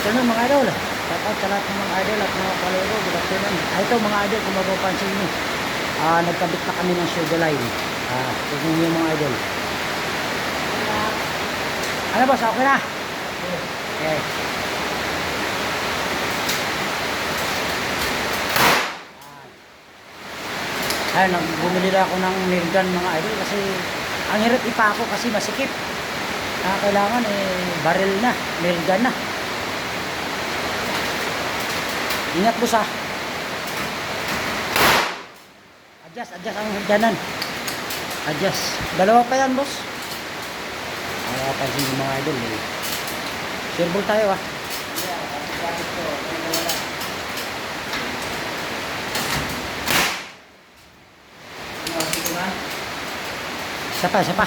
afternoon mga idol. Shout out sa lahat ng mga idol at mga kalero. Good. Ah, ito mga idol, kung mapapansin nyo, ah, nagkabit na kami ng sugar line. Ah, tignan nyo mga idol. Ano boss, okay na? Okay. Ay, nag bumili na ako ng nail gun mga idol kasi ang hirap ipako kasi masikip. Kaya kailangan eh barrel na, nail gun na. Ingat boss ah. Adjust, adjust ang hagdanan. Adjust. Dalawa pa yan boss. Ang pansin yung mga idol eh. Shareable tayo ah. Isa pa, isa pa.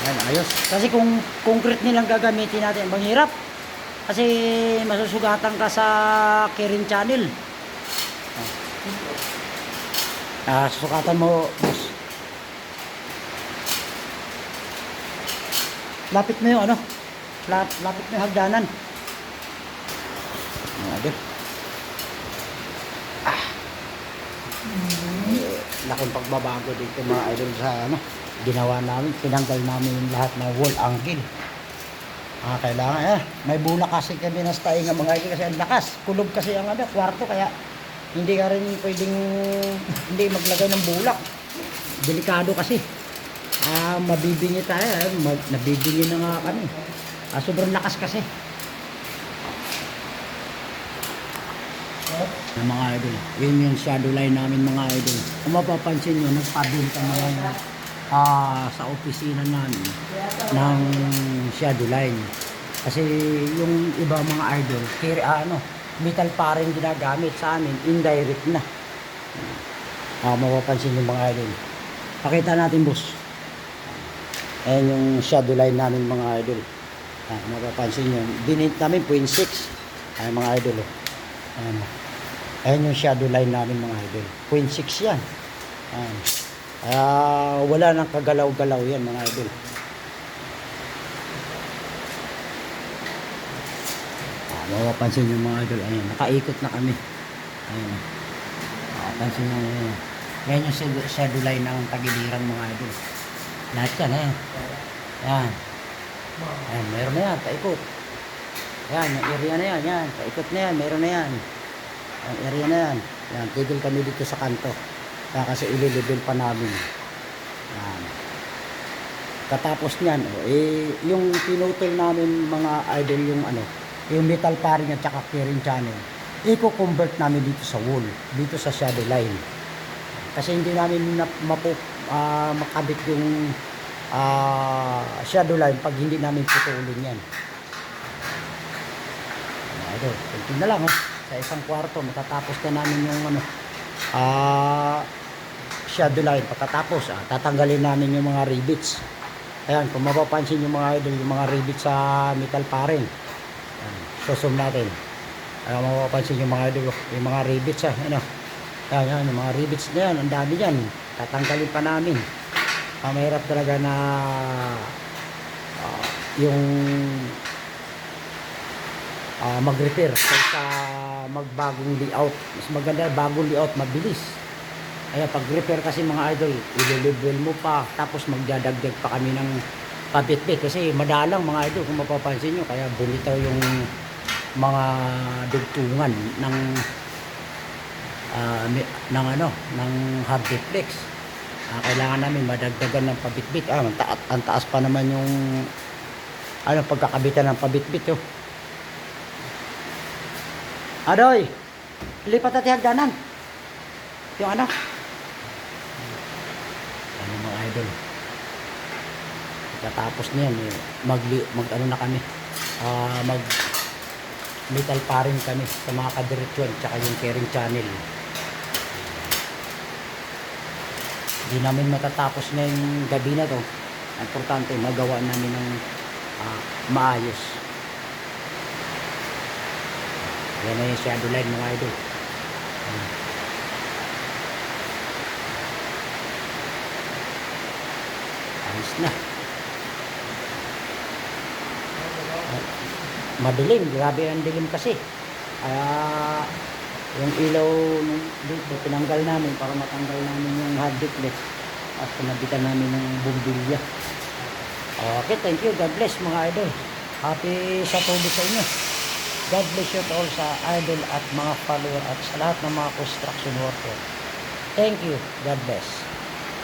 Yan, ayos. Kasi kung concrete nilang gagamitin natin, bang hirap. Kasi masusugatan ka sa Kirin Channel. Ah, susukatan mo, boss. Lapit mo yung ano? Lap, lapit mo yung hagdanan. Mga idol. Ah. Eh, laking pagbabago dito mga idol sa ano, ginawa namin, tinanggal namin yung lahat ng wall angle. Ah, kailangan eh, may bulak kasi kami na stay ng mga kasi ang lakas, kulob kasi ang ano, kwarto kaya hindi ka rin pwedeng hindi maglagay ng bulak. Delikado kasi. Ah, mabibingi tayo, eh. Mag, nabibingi na nga kami. Ah, sobrang lakas kasi. ng mga idol. Yun yung shadow line namin mga idol. Kung mapapansin nyo, nagpabinta mga ah, sa opisina namin ng shadow line. Kasi yung iba mga idol, kiri, ah, ano, metal pa rin ginagamit sa amin, indirect na. Ah, mapapansin yung mga idol. Pakita natin boss. Ayan yung shadow line namin mga idol. Ah, mapapansin nyo. Binint namin 0.6. Ay mga idol. Oh. Ayan. Ayan yung shadow line namin mga idol. 0.6 yan. Ayan. Kaya wala nang kagalaw-galaw yan mga idol. Ah, mapapansin yung mga idol. Ayan, nakaikot na kami. Ayan. Mapapansin nyo. Ayan. Ayan yung line ng tagiliran mga idol. Lahat yan. Ayan. Ayan. Ayan, meron na yan. Paikot. Ayan, yung area na yan. Yan, paikot na yan. Meron na yan. Ang area na yan. Yan, tigil kami dito sa kanto. Kaya kasi ililibil pa namin. Yan. Katapos niyan, oh, eh, yung pinutol namin mga idol yung ano, yung metal paring at saka clearing channel, i-convert namin dito sa wall, dito sa shadow line. Kasi hindi namin na, mapu, ah, makabit yung ah, shadow line pag hindi namin putulin yan. Idol, kunti na lang oh sa isang kwarto matatapos na namin yung ano ah shadow line pagkatapos ah, tatanggalin namin yung mga rivets ayan kung mapapansin yung mga idol yung mga rivets sa metal paring ayan, susum natin. Ayan mapapansin yung mga idol yung mga rivets ah ano. Ayan, ayan yung mga rivets na yan ang dami yan. Tatanggalin pa namin. Ah, mahirap talaga na ah, yung ah, mag-repair kaysa magbagong layout. Mas maganda bagong layout, mabilis. Kaya pag repair kasi mga idol, i-level mo pa, tapos magdadagdag pa kami ng pabit-bit. Kasi madalang mga idol, kung mapapansin nyo, kaya bumitaw yung mga dugtungan ng mi- ng ano, ng hard deflex. Ah, kailangan namin madagdagan ng pabit-bit. Ah, ang, ta- ang taas pa naman yung ano, pagkakabitan ng pabit-bit. Oh. Adoy, lipat natin hagdanan. Yung ano? Idol. Katapos niyan, eh, mag, mag ano na kami. Ah, mag metal paring kami sa mga kadiretsuan tsaka yung caring channel. Hindi namin matatapos na yung gabi na to. Importante, magawa namin ng ah, maayos. Yan na yung shadow line mga idol. Ayan. Ayos na. Madilim, grabe ang dilim kasi. Kaya yung ilaw nung dito, tinanggal namin para matanggal namin yung hard deckless. At pinabitan namin ng bumbilya. Okay, thank you. God bless mga idol. Happy Saturday sa inyo. God bless you all sa idol at mga follower at sa lahat ng mga construction worker. Thank you. God bless.